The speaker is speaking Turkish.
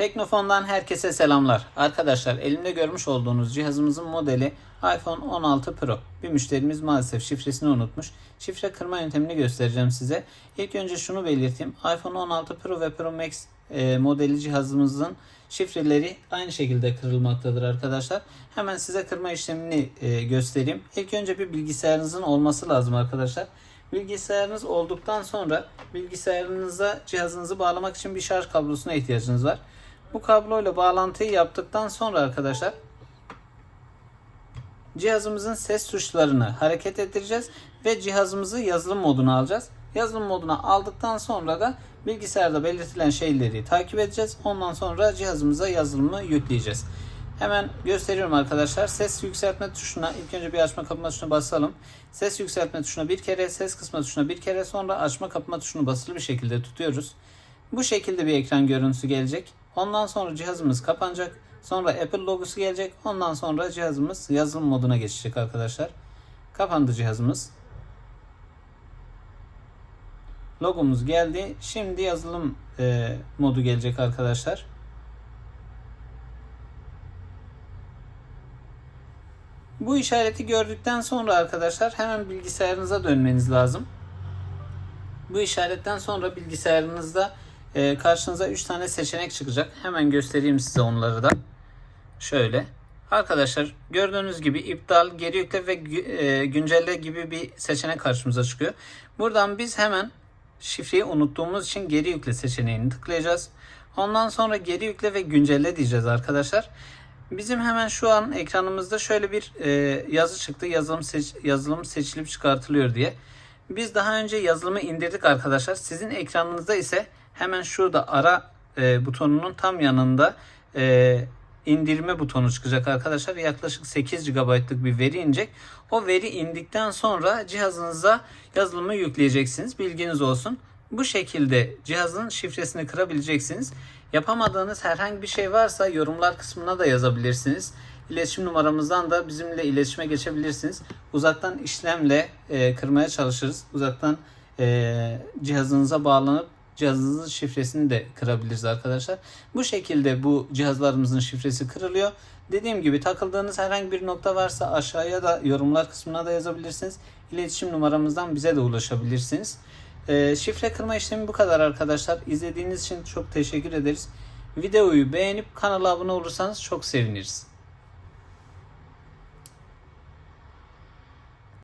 Teknofon'dan herkese selamlar. Arkadaşlar elimde görmüş olduğunuz cihazımızın modeli iPhone 16 Pro. Bir müşterimiz maalesef şifresini unutmuş. Şifre kırma yöntemini göstereceğim size. İlk önce şunu belirteyim. iPhone 16 Pro ve Pro Max e, modeli cihazımızın şifreleri aynı şekilde kırılmaktadır arkadaşlar. Hemen size kırma işlemini e, göstereyim. İlk önce bir bilgisayarınızın olması lazım arkadaşlar. Bilgisayarınız olduktan sonra bilgisayarınıza cihazınızı bağlamak için bir şarj kablosuna ihtiyacınız var. Bu kabloyla bağlantıyı yaptıktan sonra arkadaşlar cihazımızın ses tuşlarını hareket ettireceğiz ve cihazımızı yazılım moduna alacağız. Yazılım moduna aldıktan sonra da bilgisayarda belirtilen şeyleri takip edeceğiz. Ondan sonra cihazımıza yazılımı yükleyeceğiz. Hemen gösteriyorum arkadaşlar. Ses yükseltme tuşuna ilk önce bir açma kapama tuşuna basalım. Ses yükseltme tuşuna bir kere, ses kısma tuşuna bir kere sonra açma kapama tuşunu basılı bir şekilde tutuyoruz. Bu şekilde bir ekran görüntüsü gelecek. Ondan sonra cihazımız kapanacak. Sonra Apple logosu gelecek. Ondan sonra cihazımız yazılım moduna geçecek arkadaşlar. Kapandı cihazımız. Logomuz geldi. Şimdi yazılım e, modu gelecek arkadaşlar. Bu işareti gördükten sonra arkadaşlar hemen bilgisayarınıza dönmeniz lazım. Bu işaretten sonra bilgisayarınızda e, karşınıza 3 tane seçenek çıkacak. Hemen göstereyim size onları da. Şöyle. Arkadaşlar gördüğünüz gibi iptal, geri yükle ve e, güncelle gibi bir seçenek karşımıza çıkıyor. Buradan biz hemen şifreyi unuttuğumuz için geri yükle seçeneğini tıklayacağız. Ondan sonra geri yükle ve güncelle diyeceğiz arkadaşlar. Bizim hemen şu an ekranımızda şöyle bir e, yazı çıktı. Yazılım seç, yazılım seçilip çıkartılıyor diye. Biz daha önce yazılımı indirdik arkadaşlar. Sizin ekranınızda ise hemen şurada ara e, butonunun tam yanında e, indirme butonu çıkacak arkadaşlar. Yaklaşık 8 GB'lık bir veri inecek. O veri indikten sonra cihazınıza yazılımı yükleyeceksiniz. Bilginiz olsun. Bu şekilde cihazın şifresini kırabileceksiniz. Yapamadığınız herhangi bir şey varsa yorumlar kısmına da yazabilirsiniz. İletişim numaramızdan da bizimle iletişime geçebilirsiniz. Uzaktan işlemle e, kırmaya çalışırız. Uzaktan e, cihazınıza bağlanıp cihazınızın şifresini de kırabiliriz arkadaşlar. Bu şekilde bu cihazlarımızın şifresi kırılıyor. Dediğim gibi takıldığınız herhangi bir nokta varsa aşağıya da yorumlar kısmına da yazabilirsiniz. İletişim numaramızdan bize de ulaşabilirsiniz. Ee, şifre kırma işlemi bu kadar arkadaşlar. İzlediğiniz için çok teşekkür ederiz. Videoyu beğenip kanala abone olursanız çok seviniriz.